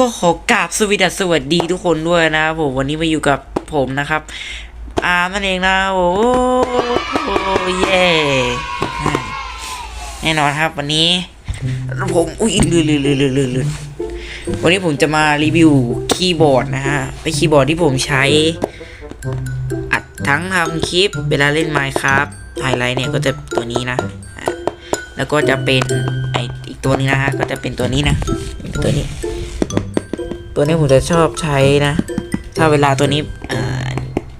ก็ขอกราบสวสดีสวัสดีทุกคนด้วยนะครับผมวันนี้มาอยู่กับผมนะครับ อาร์มนั่นเองนะโอ้โหเย่แน่นอนครับ วันนี้ผมอุ้ยลืนลืนลืนลืนลืนลืนวันนี้ผมจะมารีวิวคีย์บอร์ดนะฮะเป็นคีย์บอร์ดที่ผมใช้ อัดทั้งทำคลิปเวลาเล่น Minecraft ไฮไลท์เนี่ยก็จะตัวนี้นะ แล้วก็จะเป็นไออีกตัวนี้นะฮะก็จะเป็นตัวนี้นะตัวนี้ ตัวนี้ผมจะชอบใช้นะ ถ้าเวลาตัวนี้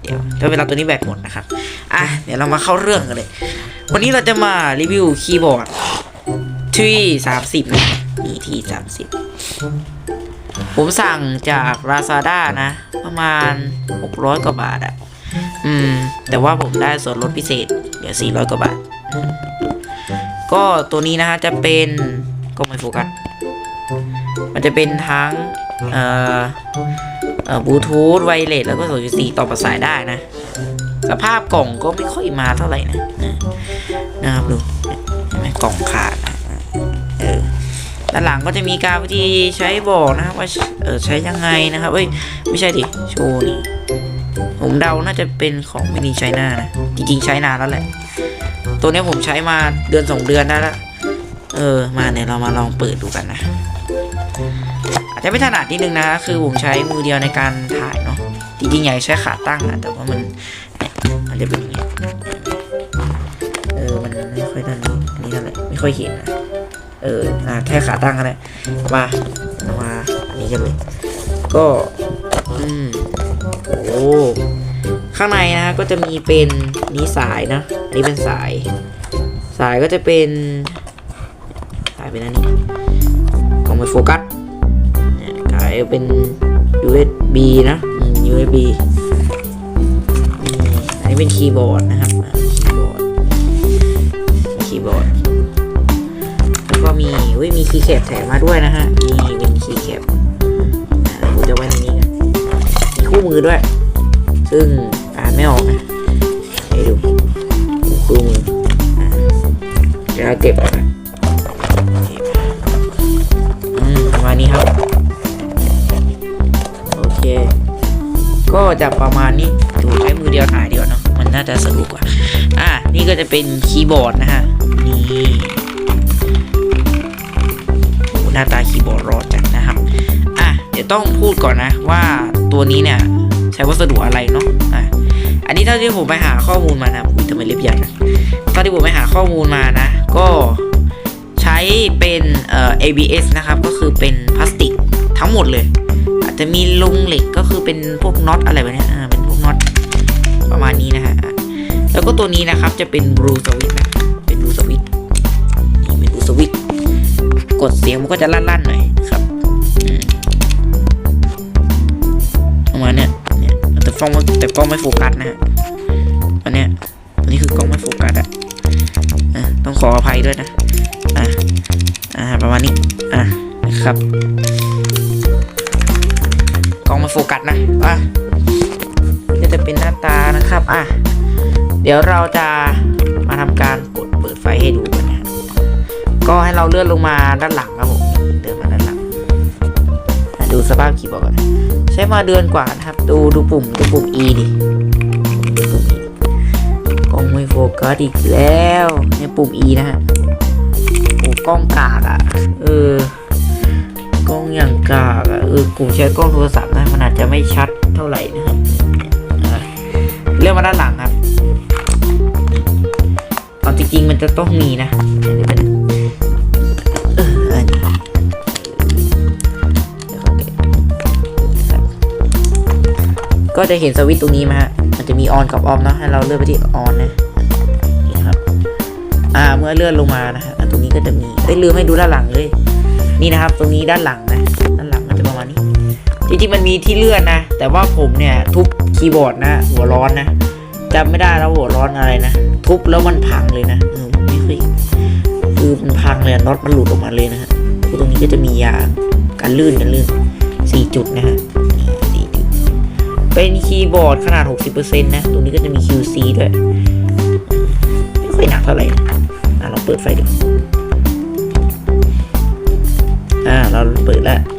เดี๋ยวถ้าเวลาตัวนี้แบตหมดนะครับ อะ เดี๋ยวเรามาเข้าเรื่องกันเลย วันนี้เราจะมารีวิวคีย์บอร์ดที่สามสิบนะมีที่สามสิบผมสั่งจาก Lazada นะ ประมาณ 600 กว่าบาทอะอืม แต่ว่าผมได้ส่วนลดพิเศษ เหลือ 400 กว่าบาท ก็ตัวนี้นะฮะ จะเป็น ก็ไม่โฟกัส มันจะเป็นทั้ง เอ่ออบลูทูธไวเลสแล้วก็2.4ต่อประสายได้นะ สภาพกล่องก็ไม่ค่อยมาเท่าไหร่นะนะครับดูเห็นไหมกล่องขาดนะเออด้านหลังก็จะมีการวิธีใช้บอกนะครับว่าเออใช้ยังไงนะครับเอ้ยไม่ใช่ดิโชว์นี่ผมเดาน่าจะเป็นของมินิไชน่านะ จริงๆใช้นานแล้วแหละ ตัวนี้ผมใช้มาเดือนสองเดือนได้แล้ว เออ มาเนี่ยเรามาลองเปิดดูกันนะ อาจจะไม่ถนัดนิดนึงนะคือผมใช้มือเดียวในการถ่ายเนาะจริงๆอยากใช้ขาตั้งนะแต่ว่ามันมันจะเป็นอย่างเงี้ยเออมันไม่ค่อยด้านนี้อันนี้เท่าไหร่ไม่ค่อยเห็นนะเอออ่าแค่ขาตั้งกันเลยมามาอันนี้กันเลย ก็อืมโอ้ข้างในนะก็จะมีเป็นนี้สายนะอันนี้เป็นสาย สายก็จะเป็นสายเป็นอันนี้กล่องไมโฟกัสายเป็น USB นะ USB อันนี้เป็นคีย์บอร์ดนะครับคีย์บอร์ดคีย์บอร์ดแล้วก็มีเว้ยมีคีย์แคปแถมมาด้วยนะฮะนี่เป็นคีย์แคปอ่าเดี๋ยวผมจะไว้ในนี้กันมีคู่มือด้วย ซึ่งอ่านไม่ออกนะให้ดูคู่มือเดี๋ยวเราเก็บก่อนนะอืมประมาณนี้ครับ ก็จะประมาณนี้ดูใช้มือเดียวถ่ายเดียวเนาะมันน่าจะสะดวกกว่า อะนี่ก็จะเป็นคีย์บอร์ดนะฮะนี่โอ้หน้าตาคีย์บอร์ดรอจัดนะครับอะเดี๋ยวต้องพูดก่อนนะว่าตัวนี้เนี่ยใช้วัสดุอะไรเนาะอะอันนี้เท่าที่ผมไปหาข้อมูลมานะอุ้ยทำไมเล็บใหญ่นะเท่าที่ผมไปหาข้อมูลมานะ ก็ใช้เป็นเอ่อ ABS นะครับก็คือเป็นพลาสติกทั้งหมดเลย จะมีลุงเหล็กก็คือเป็นพวกน็อตอะไรแบบนี้อ่าเป็นพวกน็อตประมาณนี้นะฮะแล้วก็ตัวนี้นะครับจะเป็นบลูสวิตนะเป็นบลูสวิตนี่เป็นบลูสวิตกดเสียงมันก็จะลั่นๆหน่อยครับอืมประมาณเนี้ยเนี่ยแต่กล้องแต่กล้องไม่โฟกัสนะฮะอันเนี้ยอันนี้คือกล้องไม่โฟกัสอะอะต้องขออภัยด้วยนะอะอ่าประมาณนี้อะนะครับ โฟกัสนะอะก็จะเป็นหน้าตานะครับอะเดี๋ยวเราจะมาทำการกดเปิดไฟให้ดูกันนะก็ให้เราเลื่อนลงมาด้านหลังครับผมเดินมาด้านหลังดูสภาพคีย์บอร์ดก่อนใช้มาเดือนกว่านะครับ ดูดูปุ่มดูปุ่ม E ดิกล้องไม่โฟกัสอีกแล้วเนี่ยปุ่ม E นะฮะโอ้กล้องกากอะเออกล้องอย่างกากอะเออผมใช้กล้องโทรศัพท์นะ จะไม่ชัดเท่าไหร่นะครับเลื่อนมาด้านหลังครับตอนจริงๆมันจะต้องมีนะอันนี้เป็นก็จะเห็นสวิตช์ตรงนี้ไหมฮะ มันจะมีออนกับออฟเนาะ ให้เราเลื่อนไปที่ออนนะครับ อ่า เมื่อเลื่อนลงมานะฮะ ตรงนี้ก็จะมีได้ยลืมให้ดูด้านหลังเลย นี่นะครับ ตรงนี้ด้านหลังนะ จริงๆมันมีที่เลื่อนนะ แต่ว่าผมเนี่ยทุบคีย์บอร์ดนะ หัวร้อนนะจำไม่ได้แล้วหัวร้อนอะไรนะ ทุบแล้วมันพังเลยนะเออไม่เคยคือมันพังเลยน็อตมันหลุดออกมาเลยนะฮะคือตรงนี้ก็จะมียางการลื่นกันลื่นสี่จุดนะฮะสี่จุด เป็นคีย์บอร์ดขนาด 60%นะ ตรงนี้ก็จะมี QC ด้วย ไม่ค่อยหนักเท่าไหร่นะอะลองเปิดไฟดูอ่าเราเปิดแล้วอะนี่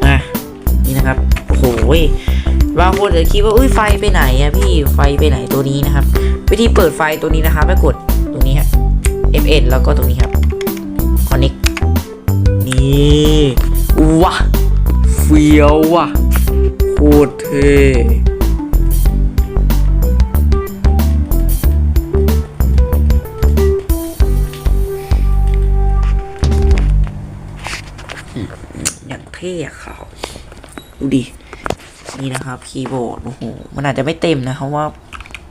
นะ บางคนจะคิดว่าอุ้ยไฟไปไหนอะพี่ไฟไปไหนตัวนี้นะครับ วิธีเปิดไฟตัวนี้นะครับให้กดตรงนี้ฮะ FN แล้วก็ตรงนี้ครับ connect นี่ว้าเฟี้ยวว่ะโคตรเท่อย่างเท่อะเขาดูดิ นี่นะครับ คีย์บอร์ด โอ้โห มันอาจจะไม่เต็มนะเพราะว่า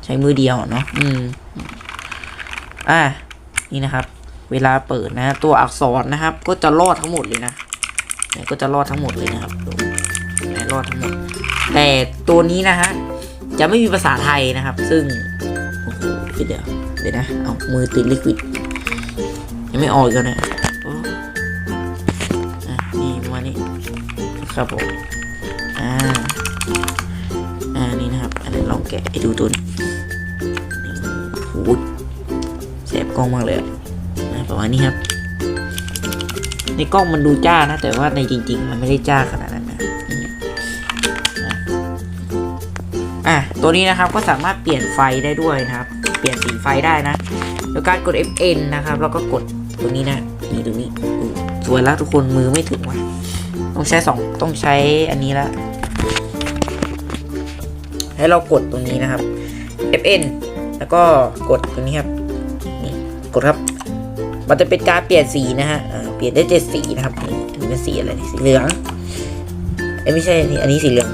ใช้มือเดียวเนาะ อืม อ่า นี่นะครับ เวลาเปิดนะ ตัวอักษรนะครับ ก็จะรอดทั้งหมดเลยนะเนี่ยก็จะรอดทั้งหมดเลยนะครับดูเนี่ยรอดทั้งหมด แต่ตัวนี้นะฮะ จะไม่มีภาษาไทยนะครับ ซึ่ง โอ้โหเดี๋ยว เดี๋ยวนะ เอามือติดลิควิด ยังไม่ออกอีกแล้วเนี่ยโอ้อะนี่มานี้ครับผม แกะให้ดูตัวนี้นี่โอ้โหแสบกล้องมากเลยอะประมาณนี้ครับ ในกล้องมันดูจ้านะ แต่ว่าในจริง ๆ มันไม่ได้จ้าขนาดนั้นนะอะตัวนี้นะครับก็สามารถเปลี่ยนไฟได้ด้วยนะครับ เปลี่ยนสีไฟได้นะโดยการกด FN นะครับ แล้วก็กดตรงนี้นะนี่ตรงนี้สวยแล้วทุกคนมือไม่ถึงว่ะต้องใช้สองต้องใช้อันนี้ละ ให้เรากดตรงนี้นะครับ FN แล้วก็กดตรงนี้ครับนี่กดครับ มันจะเป็นการเปลี่ยนสีนะฮะเปลี่ยนได้เจ็ดสีนะครับนี่อันนี้เป็นสีอะไรสีเหลืองเอ้ยไม่ใช่อันนี้สีเหลือง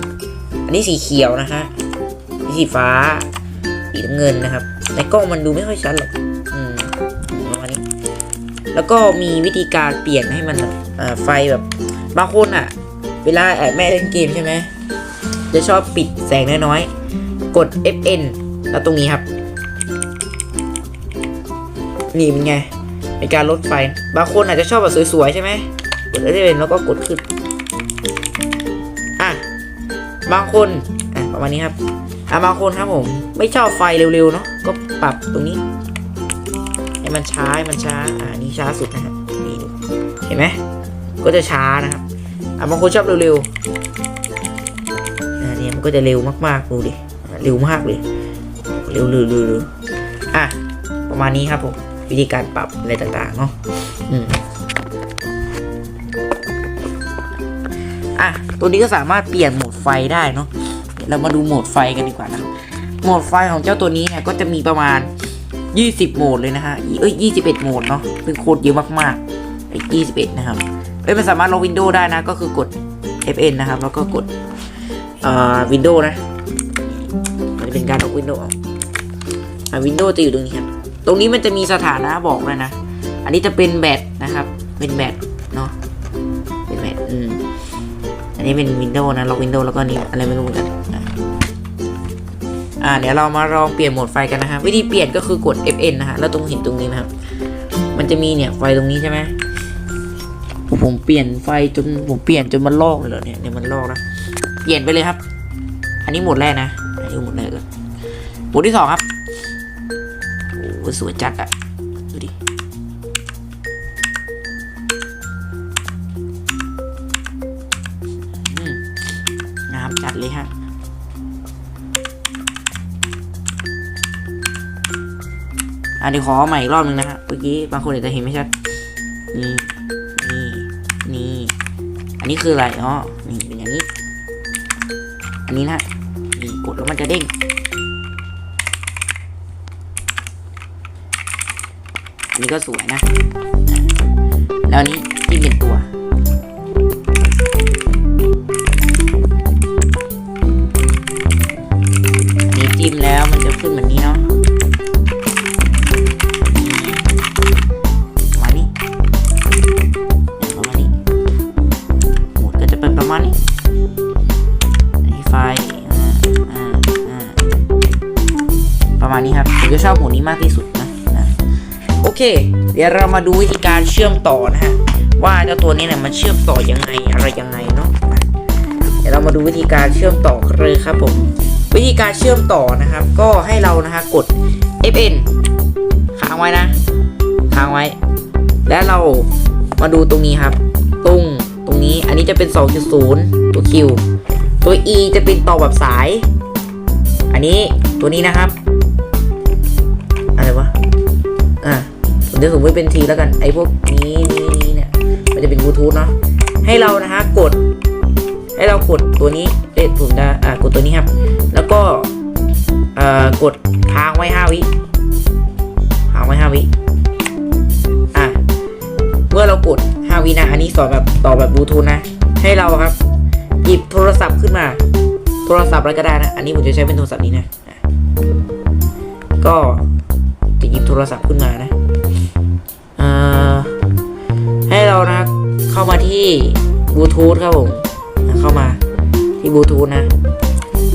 อันนี้สีเขียวนะฮะนี่สีฟ้าสีน้ำเงินนะครับในกล้องมันดูไม่ค่อยชัดหรอกอืมประมาณนี้ แล้วก็มีวิธีการเปลี่ยนให้มันไฟแบบบางคนอะ เวลาแอบแม่เล่นเกมใช่ไหม จะชอบปิดแสงน้อยๆ กด FN แล้วตรงนี้ครับ นี่เป็นไงเป็นการลดไฟ บางคนอาจจะชอบแบบสวยๆ ใช่ไหมกด FN แล้วก็กดขึ้น อะ บางคน อะ ประมาณนี้ครับ อะ บางคนครับผม ไม่ชอบไฟเร็วๆ เนาะก็ปรับตรงนี้ ให้มันช้าให้มันช้า อ่านี่ช้าสุดนะครับนี่เห็นไหมก็จะช้านะครับอะบางคนชอบเร็ว ๆอ่าเนี่ยมันก็จะเร็วมากๆดูดิเร็วมากเลยเร็วๆเร็วๆอะประมาณนี้ครับผมวิธีการปรับอะไรต่างๆเนาะอืมอะตัวนี้ก็สามารถเปลี่ยนโหมดไฟได้เนาะเรามาดูโหมดไฟกันดีกว่านะโหมดไฟของเจ้าตัวนี้เนี่ยก็จะมีประมาณ 20 โหมดเลยนะฮะเอ้ย21 โหมดเนาะซึ่งโคตรเยอะมากๆไอ้21 นะครับเอ้ยมันสามารถลงวินโดว์ได้นะ ก็คือกด FN นะครับ แล้วก็กด อ่อวินโดว์นะ มันจะเป็นการออกวินโดว์ออกอ่าวินโดว์จะอยู่ตรงนี้ครับ ตรงนี้มันจะมีสถานะบอกเลยนะ อันนี้จะเป็นแบตนะครับ เป็นแบตเนาะ เป็นแบตอืม อันนี้เป็นวินโดว์นะ ล็อกวินโดว์แล้วก็นี่อะไรไม่รู้เหมือนกันอ่าเดี๋ยวเรามาลองเปลี่ยนโหมดไฟกันนะฮะวิธีเปลี่ยนก็คือกด FN นะฮะ แล้วตรงเห็นตรงนี้นะครับ มันจะมีเนี่ยไฟตรงนี้ใช่ไหมผมเปลี่ยนไฟจนผมเปลี่ยนจนมันลอกเลยเหรอเนี่ยเนี่ยมันลอกนะ เปลี่ยนไปเลยครับ อันนี้หมดแรกนะ อันนี้หมดแรกก่อนหมดที่สองครับ โอ้สวยจัดอะดูดิ งามจัดเลยฮะอะเดี๋ยวขอใหม่อีกรอบนึงนะฮะ เมื่อกี้บางคนอาจจะเห็นไม่ชัด นี่ นี่ นี่ อันนี้คืออะไร อ๋อ นี่เป็นอย่างนี้ อันนี้นะนี่กดแล้วมันจะเด้งอันนี้ก็สวยนะ แล้วนี้ที่เป็นตัว เดี๋ยวเรามาดูวิธีการเชื่อมต่อนะฮะว่าเจ้าตัวนี้เนี่ยมันเชื่อมต่อยังไงอะไรยังไงเนาะเดี๋ยวเรามาดูวิธีการเชื่อมต่อเลยครับผมวิธีการเชื่อมต่อนะครับ ก็ให้เรานะฮะกด FN ค้างไว้นะค้างไว้ และเรามาดูตรงนี้ครับ ตรงตรงนี้อันนี้จะเป็น 2.0 ตัว Q ตัว E จะเป็นต่อแบบสาย อันนี้ตัวนี้นะครับ ผมจะสมมติเป็นทีแล้วกันไอ้พวกนี้นี้นี้เนี่ยมันจะเป็นบลูทูธเนาะให้เรานะฮะกด ให้เรากดตัวนี้เอ๊ะผมจะอ่ากดตัวนี้ครับ แล้วก็เอ่อกดค้างไว้ห้าวิค้างไว้ห้าวิอะเมื่อเรากดห้าวินะอันนี้สอนแบบต่อแบบบลูทูธนะให้เราครับ หยิบโทรศัพท์ขึ้นมา โทรศัพท์อะไรก็ได้นะ อันนี้ผมจะใช้เป็นโทรศัพท์นี้นะ ก็จะหยิบโทรศัพท์ขึ้นมานะ เรานะ เข้ามาที่บลูทูธครับผมเข้ามาที่บลูทูธนะ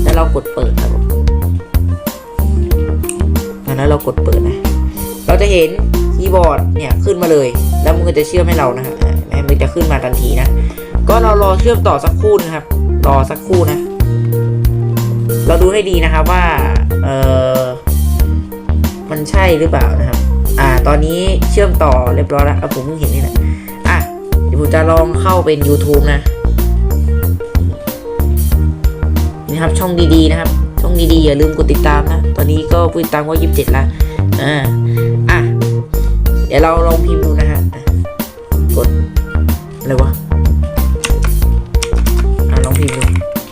แล้วเรากดเปิดครับผมแล้วเรากดเปิดนะ เราจะเห็นคีย์บอร์ดเนี่ยขึ้นมาเลย แล้วมันก็จะเชื่อมให้เรานะฮะแม้มันจะขึ้นมาทันทีนะ ก็เรารอเชื่อมต่อสักครู่นะครับ รอสักครู่นะ เราดูให้ดีนะครับว่า เออมันใช่หรือเปล่านะครับ อ่า ตอนนี้เชื่อมต่อเรียบร้อยแล้วอะผมเพิ่งเห็นนี่แหละ ดี๋ยวผมจะลองเข้าเป็น YouTube นะนี่ครับช่องดีๆนะครับ ช่องดีๆอย่าลืมกดติดตามนะ ตอนนี้ก็ผู้ติดตามว่า27ล้วอ่าอะเดี๋ยวเราลองพิมพ์ดูนะฮะอะกดอะไรวะอะลองพิมพ์ดู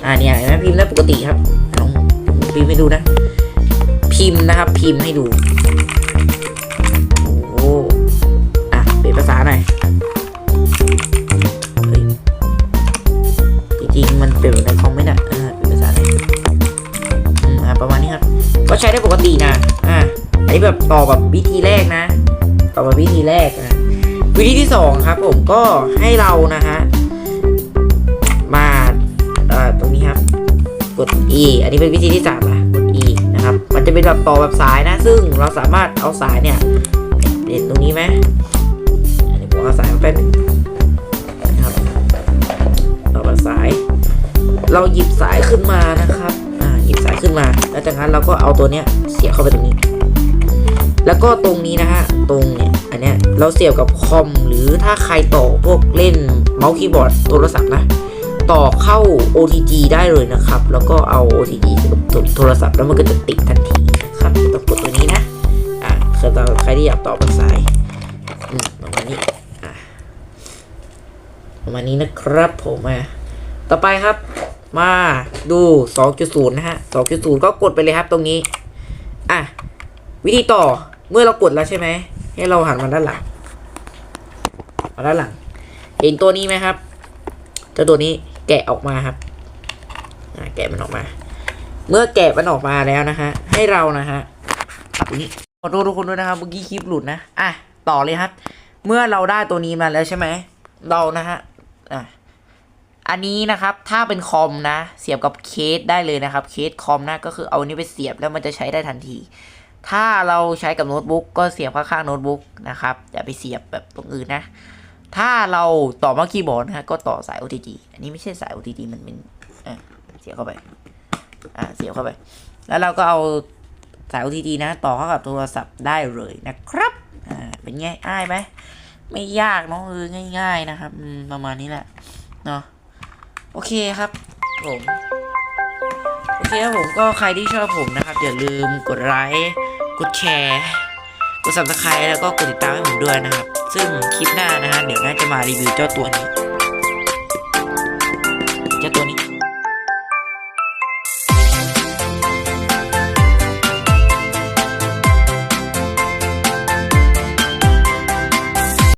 อ่าเนี่ยเห็นไหมพิมพ์ได้ปกติครับลองพิมพ์ให้ดูนะ พิมพ์นะครับ พิมพ์ให้ดู ก็ด้ปกตินะ อะ อันนี้แบบต่อแบบวิธีแรกนะ ต่อแบบวิธีแรกนะ วิธีที่สองครับผมก็ให้เรานะฮะ มาเอ่อตรงนี้ครับ กด e อันนี้เป็นวิธีที่สามนะกด e นะครับ มันจะเป็นแบบต่อแบบสายนะ ซึ่งเราสามารถเอาสายเนี่ยเด่นตรงนี้ไหมอันนี้ผมเอาสายมาแป๊บนึงนะครับ ต่อแบบสาย เราหยิบสายขึ้นมานะครับ ขึ้นมา แล้วจากนั้นเราก็เอาตัวเนี้ยเสียบเข้าไปตรงนี้ แล้วก็ตรงนี้นะฮะ ตรงเนี่ย อันเนี้ยเราเสียบกับคอม หรือถ้าใครต่อพวกเล่นเมาส์คีย์บอร์ดโทรศัพท์นะ ต่อเข้า OTG ได้เลยนะครับ แล้วก็เอา OTG กับโทรศัพท์แล้วมันก็จะติดทันทีนะครับต้องกดตัวนี้นะ อ่าสำหรับใครที่อยากต่อแบบสายอืมประมาณนี้ อ่าประมาณนี้นะครับผมอะต่อไปครับ มาดู 2.0 นะฮะ 2.0 ก็กดไปเลยครับตรงนี้ อะ วิธีต่อเมื่อเรากดแล้วใช่ไหม ให้เราหันมาด้านหลัง มาด้านหลัง เห็นตัวนี้ไหมครับเจ้าตัวนี้แกะออกมาครับอ่าแกะมันออกมา เมื่อแกะมันออกมาแล้วนะฮะ ให้เรานะฮะขอโทษทุกคนด้วยนะครับ เมื่อกี้คลิปหลุดนะ อะ ต่อเลยครับ เมื่อเราได้ตัวนี้มาแล้วใช่ไหม เรานะฮะ อะ อันนี้นะครับถ้าเป็นคอมนะ เสียบกับเคสได้เลยนะครับเคสคอมนะก็คือเอาอันนี้ไปเสียบแล้วมันจะใช้ได้ทันที ถ้าเราใช้กับโน้ตบุ๊กก็เสียบข้างๆโน้ตบุ๊กนะครับอย่าไปเสียบแบบตรงอื่นนะ ถ้าเราต่อมาคีย์บอร์ดนะก็ต่อสาย OTG อันนี้ไม่ใช่สาย OTG มันเป็นเสียบเข้าไปอ่าเสียบเข้าไป แล้วเราก็เอาสาย OTG นะ ต่อเข้ากับโทรศัพท์ได้เลยนะครับอ่าเป็นไงง่ายไหมไม่ยากเนาะเออง่าย ๆนะครับประมาณนี้แหละเนาะ โอเคครับผมโอเคครับผมก็ใครที่ชอบผมนะครับ อย่าลืมกดไลค์กดแชร์กด subscribe แล้วก็กดติดตามให้ผมด้วยนะครับ ซึ่งคลิปหน้านะฮะเดี๋ยวน่าจะมารีวิวเจ้าตัวนี้